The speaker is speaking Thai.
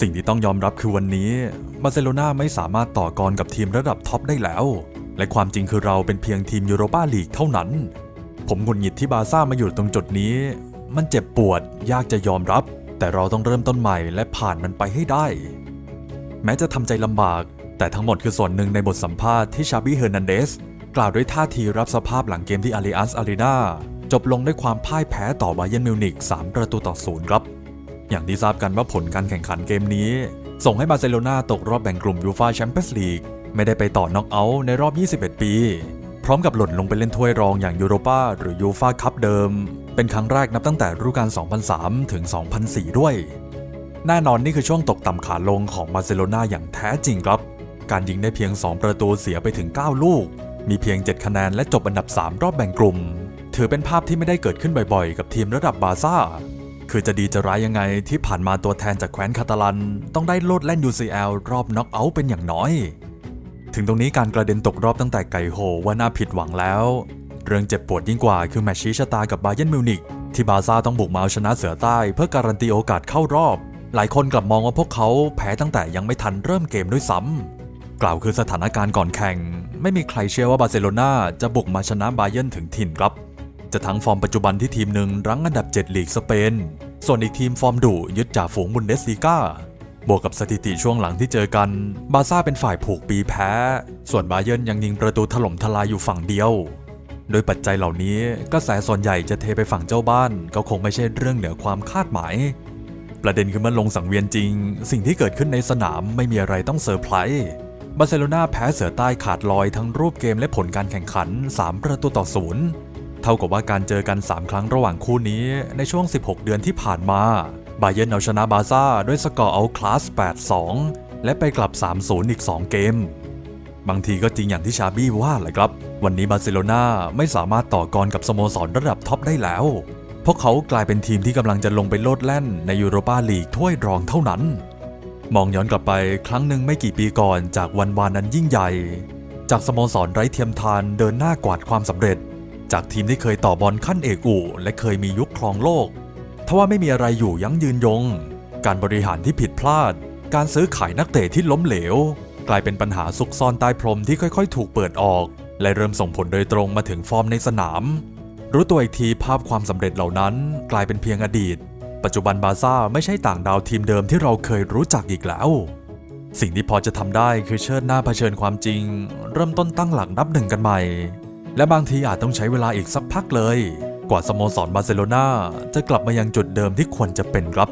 สิ่งที่ต้องยอมรับคือวันนี้บาร์เซโลนาไม่สามารถต่อกรกับทีมระดับท็อปได้แล้ว และความจริงคือเราเป็นเพียงทีมยูโรปาลีกเท่านั้น ผมหงุดหงิดที่บาซ่ามาอยู่ตรงจุดนี้ มันเจ็บปวดยากจะยอมรับ แต่เราต้องเริ่มต้นใหม่และผ่านมันไปให้ได้ แม้จะทำใจลำบาก แต่ทั้งหมดคือส่วนหนึ่งในบทสัมภาษณ์ที่ชาบิเฮอร์นันเดสกล่าวด้วยท่าทีรับสภาพหลังเกมที่อาริอัสอารีนาจบลงด้วยความพ่ายแพ้ต่อบาเยร์นมิวนิก3ประตูต่อศูนย์ครับ อย่างที่ทราบกันว่าผลการแข่งขันเกมนี้ ส่งให้บาร์เซโลนาตกรอบแบ่งกลุ่มยูฟาแชมเปี้ยนส์ลีกไม่ได้ไปต่อน็อกเอาท์ในรอบ 21 ปี พร้อมกับหล่นลงไปเล่นถ้วยรองอย่างยูโรปาหรือยูฟาคัพเดิม เป็นครั้งแรกนับตั้งแต่ฤดูกาล 2003 ถึง 2004 ด้วย แน่นอนนี่คือช่วงตกต่ำขาลงของบาร์เซโลนาอย่างแท้จริงครับ การยิงได้เพียง 2 ประตูเสียไปถึง 9 ลูก มีเพียง 7 คะแนนและจบอันดับ 3 รอบแบ่งกลุ่ม ถือเป็นภาพที่ไม่ได้เกิดขึ้นบ่อยๆ กับทีมระดับบาร์ซ่า คือจะดีจะร้ายยังไงที่ผ่านมาตัวแทนจากแคว้นคาตาลัน ต้องได้โลดแล่น UCL รอบน็อกเอาท์เป็นอย่างน้อย ถึงตรงนี้การกระเด็นตกรอบตั้งแต่ไก่โหว่าน่าผิดหวังแล้ว เรื่องเจ็บปวดยิ่งกว่าคือแมตช์ชี้ชะตากับบาเยร์นมิวนิกที่บาซ่าต้องบุกมาเอาชนะเสือใต้เพื่อการันตีโอกาสเข้ารอบ หลายคนกลับมองว่าพวกเขาแพ้ตั้งแต่ยังไม่ทันเริ่มเกมด้วยซ้ำกล่าวคือสถานการณ์ก่อนแข่ง ไม่มีใครเชื่อว่าบาร์เซโลนาจะบุกมาชนะบาเยร์นถึงถิ่นครับ จะทั้งฟอร์มปัจจุบันที่ทีมหนึ่งรั้งอันดับ 7 ลีกสเปน ส่วนอีกทีมฟอร์มดุยึดจ่าฝูงบุนเดสลีกาบวกกับสถิติช่วงหลังที่เจอกัน บาซ่าเป็นฝ่ายผูกปีแพ้ ส่วนบาเยิร์นยังยิงประตูถล่มทลายอยู่ฝั่งเดียว โดยปัจจัยเหล่านี้กระแสส่วนใหญ่จะเทไปฝั่งเจ้าบ้าน ก็คงไม่ใช่เรื่องเหนือความคาดหมาย ประเด็นคือเมื่อลงสังเวียนจริง สิ่งที่เกิดขึ้นในสนามไม่มีอะไรต้องเซอร์ไพรส์บาร์เซโลนาแพ้เสือใต้ขาดลอยทั้งรูปเกมและผลการแข่งขัน 3 ประตูต่อศูนย์ เท่ากับว่าการเจอกัน 3 ครั้งระหว่างคู่นี้ในช่วง 16 เดือนที่ผ่านมา บาเยนเอาชนะบาซ่าด้วยสกอร์เอาคลาส 8-2 และไปกลับ 3-0 อีก 2 เกม บางทีก็จริงอย่างที่ชาบี้ว่าแหละครับ วันนี้บาร์เซโลนาไม่สามารถต่อกรกับสโมสรระดับท็อปได้แล้ว พวกเขากลายเป็นทีมที่กำลังจะลงไปโลดแล่นในยูโรปาลีกถ้วยรองเท่านั้น มองย้อนกลับไปครั้งหนึ่งไม่กี่ปีก่อนจากวันวานนั้นยิ่งใหญ่ จากสโมสรไร้เทียมทานเดินหน้ากวาดความสำเร็จ จากทีมที่เคยต่อบอลขั้นเอกอู่และเคยมียุคครองโลกทว่าไม่มีอะไรอยู่ยั้งยืนยง การบริหารที่ผิดพลาด การซื้อขายนักเตะที่ล้มเหลว กลายเป็นปัญหาซุกซ่อนใต้พรมที่ค่อยๆ ถูกเปิดออก และเริ่มส่งผลโดยตรงมาถึงฟอร์มในสนาม รู้ตัวอีกทีภาพความสำเร็จเหล่านั้น กลายเป็นเพียงอดีต ปัจจุบันบาซ่าไม่ใช่ต่างดาวทีมเดิมที่เราเคยรู้จักอีกแล้วสิ่งที่พอจะทำได้คือเชิดหน้าเผชิญความจริง เริ่มต้นตั้งหลักนับหนึ่งกันใหม่ และบางทีอาจต้องใช้เวลาอีกสักพักเลย กว่าสโมสรบาร์เซโลนาจะกลับมายังจุดเดิมที่ควรจะเป็นครับ